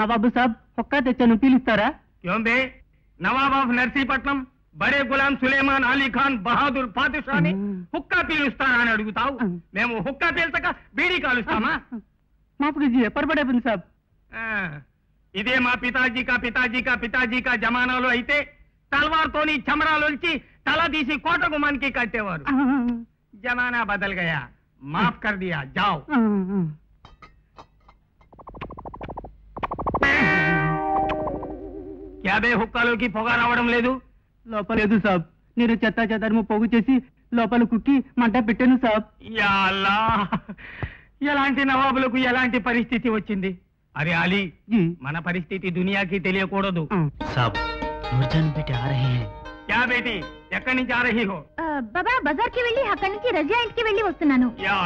నవాబు సాబ్ ఒక్క తెచ్చాను పిలుస్తారా क्यों बे నవాబ్ ఆఫ్ నర్సీపట్నం బడే గులాం సులేమాన్ అలీ ఖాన్ బహాదూర్ పాదుషాని హుక్కా పీలుస్తారా అని అడుగుతావు మేము హుక్కా పీల్చక బీడీ కాలుస్తామా మాఫ్ कीजिए परबड़े बन साहब ఆ, ఇదే మా పితాజీ కా పితాజీ కా పితాజీ కా జమానాలో అయితే తల్వార్తోని చమరాలోంచి తల తీసి కోట గుమానికి కట్టేవారు జమానా బదల్ గయా మాఫ్ కర్ దియా జావ్ యాభై హుక్కాలోకి పొగ రావడం లేదు. లోపలేదు సాబ్. నేను చెత్త చెదరము పొగు చేసి లోపల కుక్కి మంట పెట్టాను సాబ్. ఎలాంటి నవాబులకు ఎలాంటి పరిస్థితి వచ్చింది? అరే అలీ మన పరిస్థితి దునియాకి తెలియకూడదు. ఎక్కడి నుంచి హో? బాబా వెళ్ళి అక్కడి నుంచి రజియా ఇంటికి వెళ్ళి వస్తున్నాను. యా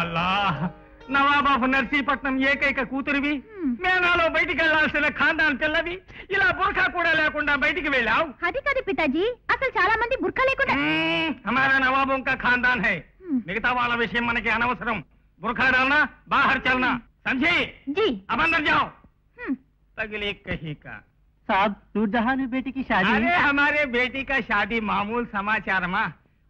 నవాబ్ ఆఫ్ నర్సీపట్నం ఏకైక కూతురివి హ్మ్. మేనాలో బయటికి వెళ్లాల్సిన ఖాందాన్ పిల్లవి ఇలా బుర్ఖా కూడా లేకుండా బయటికి వెళ్ళావు అది కాదు పితాజీ అసలు చాలా మంది బుర్కా లేకుండా మ్మ్, హమారా నవాబోं का खानदान है హ్మ్. మిగతా వాళ్ళ విషయం మనకి అనవసరం బుర్ఖా डालना बाहर चलना समझे జీ अब अंदर जाओ హ్మ్. तगली कहीं का साहब नूरजहान बेटी की शादी అరే హమారే బేటీ కా షాదీ మామూలు సమాచారమా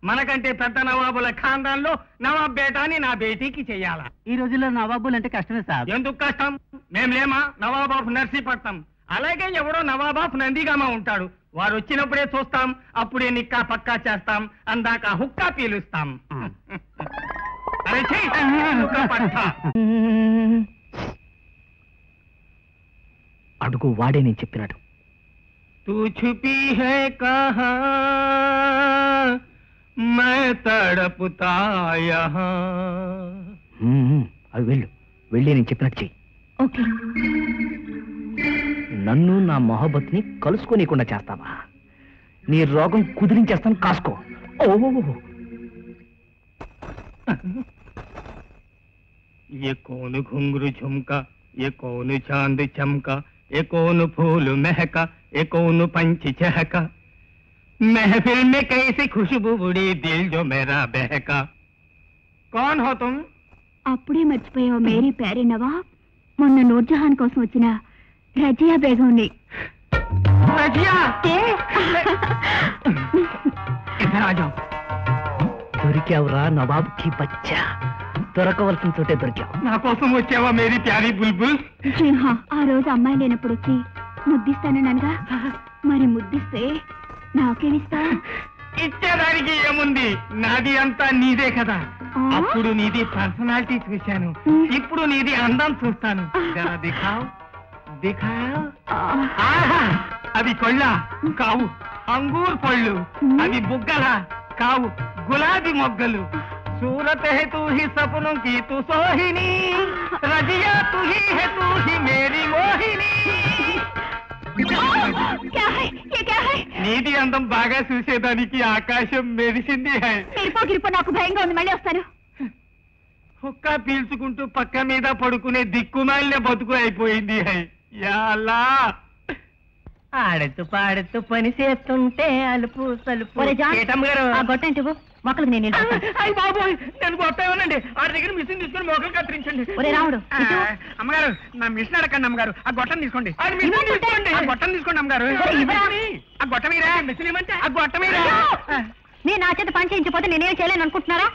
మనకంటే పెద్ద నవాబుల ఖాందాల్లో నవాబ్ బేటాని నా బేటీకి చెయ్యాల ఈ రోజుల్లో నవాబులు అంటే కష్టమే సార్. ఎందుకు కష్టం? మేము లేమా? నవాబ్ ఆఫ్ నర్సీపట్నం. అలాగే ఎవడో నవాబ్ ఆఫ్ నందిగామ ఉంటాడు. వారు వచ్చినప్పుడే చూస్తాం అప్పుడే నిక్కా పక్కా చేస్తాం అందాక హుక్కా పీలుస్తాం. అరే హుక్కా అడుగు వాడే నేను చెప్పినాడు తూ છુપી હે కహా. मैं तड़पता यहाँ హ్మ్, అవి వెళ్ళు వెళ్ళి నేను చెప్పినట్టు చెయ్యి ఓకే నన్ను నా మొహబత్ని కలుసుకోనీయకుండా చేస్తావా నీ రోగం కుదిరించేస్తాను కాసుకో ఓ ये कौन घुंघरू झुमका ये कौन चांद चमका ये कौन फूल महका ये कौन पंच चहका महफिल में कैसी खुशबू उड़ी दिल जो मेरा बहका कौन हो तुम అప్పుడే మర్చిపోయావు మేరీ ప్యారీ నవాబ్ మొన్న నూర్జహాన్ కోసం వచ్చిన రజియా బేగంని रजिया इधर आ जाओ దొరికావురా నవాబ్కి బచ్చా దొరకవలసిన చోటే దొరికావు నా కోసం వచ్చావా మేరీ ప్యారీ బుల్బుల్ జీ హా, ఆ రోజు అమ్మాయి లేనప్పుడు వచ్చి ముద్దిస్తాననగా మరి ముద్దిస్తే నాకేమిస్తా? ఇచ్చేదానికి ఏముంది? నాది అంతా నీదే కదా? అప్పుడు నీది పర్సనాలిటీ చూశాను ఇప్పుడు నీది అందం చూస్తాను. దిఖావ్ దిఖావ్. అవి కొళ్ళ కావు. అంగూర్ పళ్ళు అవి బుగ్గల కావు. గులాబీ మొగ్గలు. తు హి హే తూ హి మేరీ మోహిని. నీది అందం బాగా చూసేదానికి ఆకాశం మెరిసింది నాకు భయంగా ఉంది. మళ్ళీ వస్తాను. హుక్కా పీల్చుకుంటూ పక్క మీద పడుకునే దిక్కుమాలిన బతుకు అయిపోయింది హై. యా అల్లా ఆడుతూ పాడుతూ పని చేస్తుంటే అలుపు సలుపు. ఒరే జాన్, ఏటమ్మగారు ఆ గొట్టం ఇవ్వు? మొక్కలకు నేను. అయ్యి బాబోయ్ నేను కొట్టేవానండి ఆ దగ్గర మిషన్ తీసుకుని మొక్కలు కత్తిరించండి. ఒరే రాముడు. అమ్మగారు నా మిషన్ అడగండి అమ్మగారు. ఆ గొట్టం తీసుకోండి. ఆ గొట్టం తీసుకోండి అమ్మగారు? ఆ గొట్టం మీరా మిషన్ ఇవ్వమంటే ఆ గొట్టం మీరా నేను నా చేత పని చేయించకపోతే నేనేం చేయలేను అనుకుంటున్నారా?